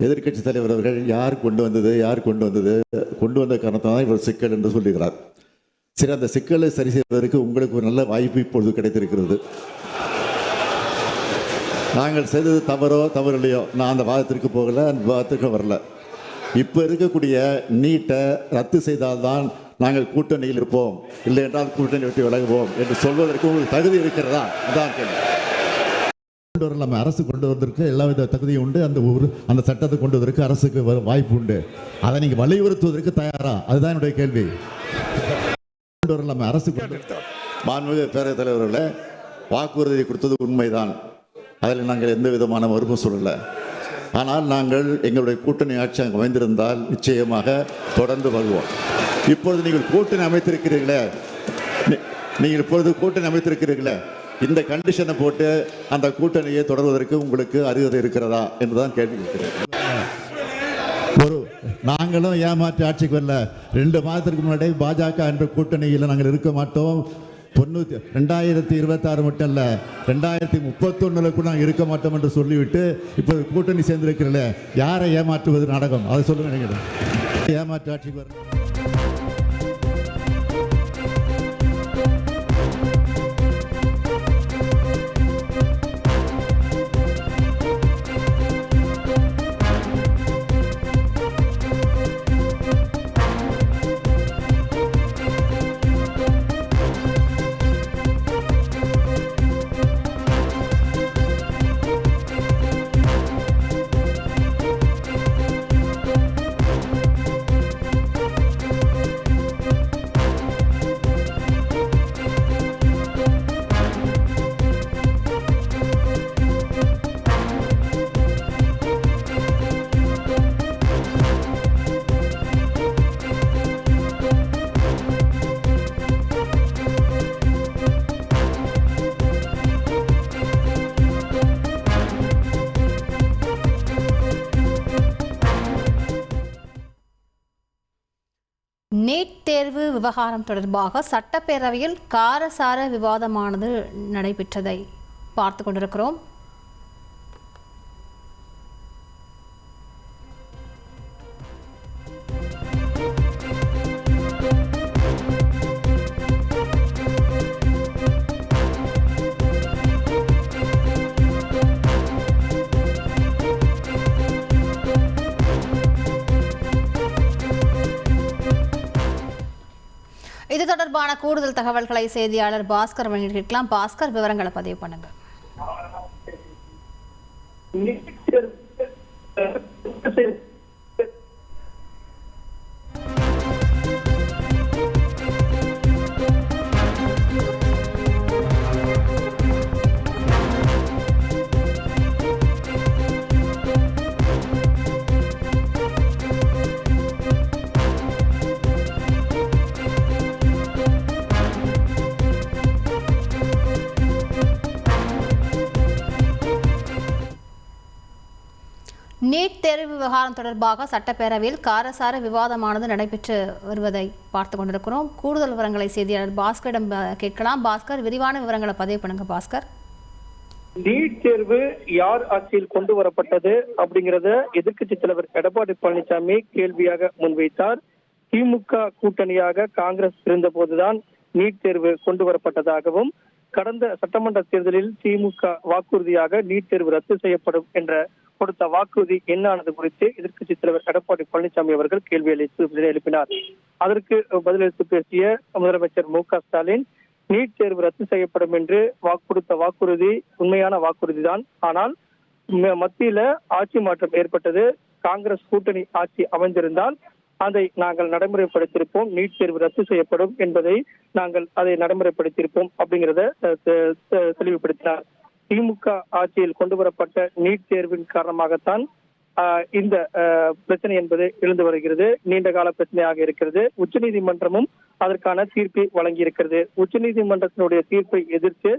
எதிர்க்கட்சி தலைவர் அவர்கள் யார் கொண்டு வந்தது யார் கொண்டு வந்தது கொண்டு வந்த காரணத்தான் இவர் சிக்கல் என்று சொல்லுகிறார். சரி அந்த சிக்கலை சரி செய்வதற்கு உங்களுக்கு ஒரு நல்ல வாய்ப்பு இப்பொழுது கிடைத்திருக்கிறது. நாங்கள் செய்தது தவறோ தவறில்லையோ நான் அந்த வாதத்திற்கு போகல அந்த வாதத்திற்கு வரல. இப்போ இருக்கக்கூடிய நீட்டை ரத்து செய்தால்தான் நாங்கள் கூட்டணியில் இருப்போம். இல்லை என்றால் கூட்டணி விட்டு விலகுவோம் என்று சொல்வதற்கு உங்களுக்கு தகுதி இருக்கிறதா? அதான் கேள்வி. கொண்டு வரலாமே அரசு கொண்டு வந்திருக்கு. எல்லா வித தகுதியும் உண்டு. அந்த ஒரு அந்த சட்டத்தை கொண்டு வருவதற்கு அரசுக்கு வாய்ப்பு உண்டு. அதை நீங்கள் வலியுறுத்துவதற்கு தயாரா? அதுதான் என்னுடைய கேள்வி. கொண்டு வரலாமே அரசு மாண்புமிகு பேரவைத் தலைவர்களே வாக்குறுதி கொடுத்தது உண்மைதான். அதில் நாங்கள் எந்த விதமான மறுப்பும் சொல்லலை. ஆனால் நாங்கள் எங்களுடைய கூட்டணி ஆட்சி அங்கே அமைந்திருந்தால் நிச்சயமாக தொடர்ந்து வருவோம் இப்பொழுது நீங்கள் கூட்டணி அமைத்திருக்கிறீர்களே. நீங்கள் இப்பொழுது கூட்டணி அமைத்திருக்கிறீர்களே. இந்த கண்டிஷனை போட்டு அந்த கூட்டணியை தொடர்வதற்கு உங்களுக்கு அருகதை இருக்கிறதா என்றுதான் கேள்வி கேட்கிறேன். ஒரு நாங்களும் ஏமாற்றி ஆட்சிக்கு வரல. ரெண்டு மாதத்திற்கு முன்னாடி பாஜக என்ற கூட்டணியில் நாங்கள் இருக்க மாட்டோம். தொண்ணூற்றி ரெண்டாயிரத்தி இருபத்தாறு மட்டும் இல்லை ரெண்டாயிரத்தி முப்பத்தொன்னில் கூட நாங்கள் இருக்க மாட்டோம் என்று சொல்லிவிட்டு இப்போ கூட்டணி சேர்ந்திருக்கிறல யாரை ஏமாற்றுவது நாடகம்? அதை சொல்லுங்க நினைக்கிறேன். ஏமாற்று ஆட்சிக்கு வரணும். விவகாரம் தொடர்பாக சட்டப்பேரவையில் காரசார விவாதமானது நடைபெற்றதை பார்த்து கொண்டிருக்கிறோம். தொடர்பான கூடுதல் தகவல்களை செய்தியாளர் பாஸ்கர் வழங்கி பாஸ்கர் விவரங்களை பதிவு பண்ணுங்க. நீட் தேர்வு விவகாரம் தொடர்பாக சட்டப்பேரவையில் காரசார விவாதமானது நடைபெற்று வருவதை பார்த்து கொண்டிருக்கிறோம். கூடுதல் விவரங்களை செய்தியாளர் பாஸ்கரிடம் கேட்கலாம். பாஸ்கர் விரிவான விவரங்களை பதிவு பண்ணுங்க பாஸ்கர். நீட் தேர்வு யார் ஆட்சியில் கொண்டு வரப்பட்டது அப்படிங்கறத எதிர்க்கட்சி தலைவர் எடப்பாடி பழனிசாமி கேள்வியாக முன்வைத்தார். திமுக கூட்டணியாக காங்கிரஸ் இருந்தபோதுதான் நீட் தேர்வு கொண்டு வரப்பட்டதாகவும் கடந்த சட்டமன்ற தேர்தலில் திமுக வாக்குறுதியாக நீட் தேர்வு ரத்து செய்யப்படும் என்ற கொடுத்த வாக்குறுதி என்னானது குறித்து எதிர்க்கட்சித் தலைவர் எடப்பாடி பழனிசாமி அவர்கள் கேள்வி அளித்து எழுப்பினார். அதற்கு பதிலளித்து பேசிய முதலமைச்சர் மு ஸ்டாலின் நீட் தேர்வு ரத்து செய்யப்படும் என்று வாக்கு கொடுத்த வாக்குறுதி உண்மையான வாக்குறுதி தான். ஆனால் மத்தியில ஆட்சி மாற்றம் ஏற்பட்டது. காங்கிரஸ் கூட்டணி ஆட்சி அமைந்திருந்தால் அதை நாங்கள் நடைமுறைப்படுத்தியிருப்போம். நீட் தேர்வு ரத்து செய்யப்படும் என்பதை நாங்கள் அதை நடைமுறைப்படுத்தியிருப்போம். அப்படிங்கிறத தெளிவுபடுத்தினார். திமுக ஆட்சியில் கொண்டு வரப்பட்ட நீட் தேர்வின் காரணமாகத்தான் இந்த பிரச்சனை என்பது எழுந்து வருகிறது. நீண்ட கால பிரச்சனையாக இருக்கிறது. உச்சநீதிமன்றமும் அதற்கான தீர்ப்பை வழங்கி இருக்கிறது உச்சநீதிமன்றத்தினுடைய தீர்ப்பை எதிர்த்து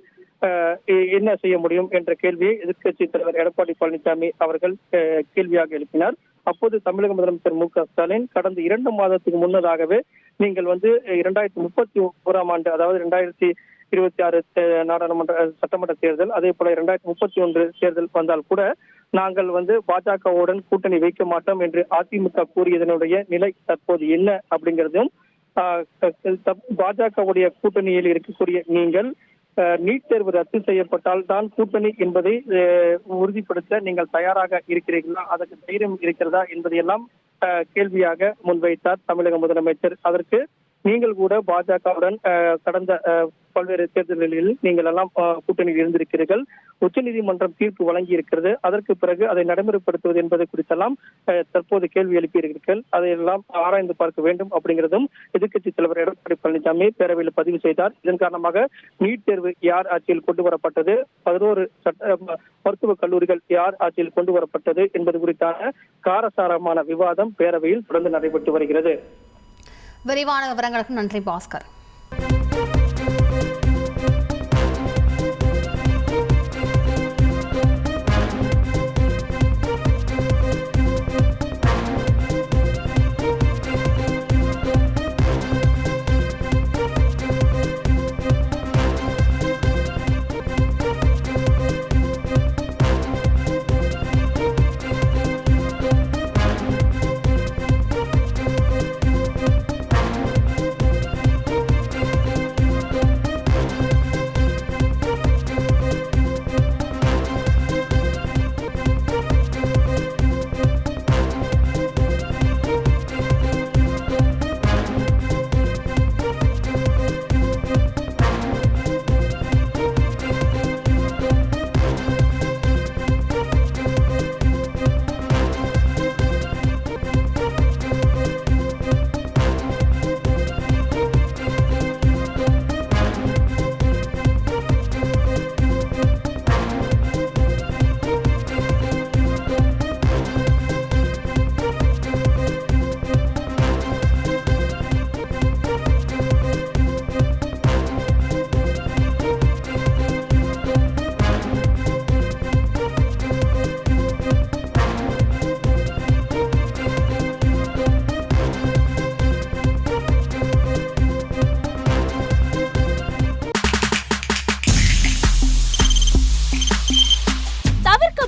என்ன செய்ய முடியும் என்ற கேள்வியை எதிர்க்கட்சி தலைவர் எடப்பாடி பழனிசாமி அவர்கள் கேள்வியாக எழுப்பினார். அப்போது தமிழக முதலமைச்சர் மு க ஸ்டாலின் கடந்த இரண்டு மாதத்துக்கு முன்னதாகவே நீங்கள் வந்து இரண்டாயிரத்தி முப்பத்தி ஓராம் ஆண்டு அதாவது இரண்டாயிரத்தி இருபத்தி ஆறு நாடாளுமன்ற சட்டமன்ற தேர்தல் அதே போல இரண்டாயிரத்தி முப்பத்தி ஒன்று தேர்தல் வந்தால் கூட நாங்கள் வந்து பாஜகவுடன் கூட்டணி வைக்க மாட்டோம் என்று அதிமுக கூறியதனுடைய நிலை தற்போது என்ன அப்படிங்கிறதும் பாஜகவுடைய கூட்டணியில் இருக்கக்கூடிய நீங்கள் நீட் தேர்வு ரத்து செய்யப்பட்டால் தான் கூட்டணி என்பதை உறுதிப்படுத்த நீங்கள் தயாராக இருக்கிறீர்களா? அதற்கு தைரியம் இருக்கிறதா என்பதையெல்லாம் கேள்வியாக முன்வைத்தார் தமிழக முதலமைச்சர். அதற்கு நீங்கள் கூட பாஜகவுடன் கடந்த பல்வேறு தேர்தல்களில் நீங்கள் எல்லாம் கூட்டணியில் இருந்திருக்கிறீர்கள். உச்சநீதிமன்றம் தீர்ப்பு வழங்கி இருக்கிறது. அதற்கு பிறகு அதை நடைமுறைப்படுத்துவது என்பது குறித்தெல்லாம் தற்போது கேள்வி எழுப்பியிருக்கிறீர்கள். அதையெல்லாம் ஆராய்ந்து பார்க்க வேண்டும் அப்படிங்கிறதும் எதிர்க்கட்சி தலைவர் எடப்பாடி பழனிசாமி பேரவையில் பதிவு செய்தார். இதன் காரணமாக நீட் தேர்வு யார் ஆட்சியில் கொண்டு வரப்பட்டது? பதினோரு சட்ட மருத்துவக் கல்லூரிகள் யார் ஆட்சியில் கொண்டு வரப்பட்டது என்பது குறித்தான காரசாரமான விவாதம் பேரவையில் தொடர்ந்து நடைபெற்று வருகிறது. விரிவான விவரங்களுக்கு நன்றி பாஸ்கர்.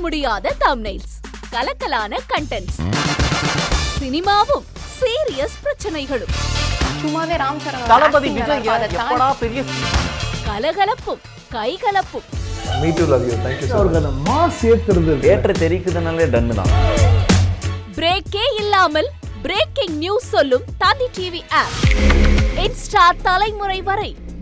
முடியாத தம்னைல்ஸ் கலக்கலான கண்டென்ட்ஸ் சினிமாவும் சீரியஸ் பிரச்சனைகளும். சும்மாவே ராம் சரண் தளபதி விஜய் எப்படா பெரிய கலகலப்பும் கைகலப்பும். Me too love you thank you அவருக்கு அந்த மாஸ் ஏத்துறது இருக்கு. தேட்டர் தெரிக்குதுனாலே டன்னு தான். பிரேக்கே இல்லாமல் பிரேக்கிங் நியூஸ் சொல்லும் தந்தி டிவி ஆப் இன்ஸ்டா தலைமுறை வரை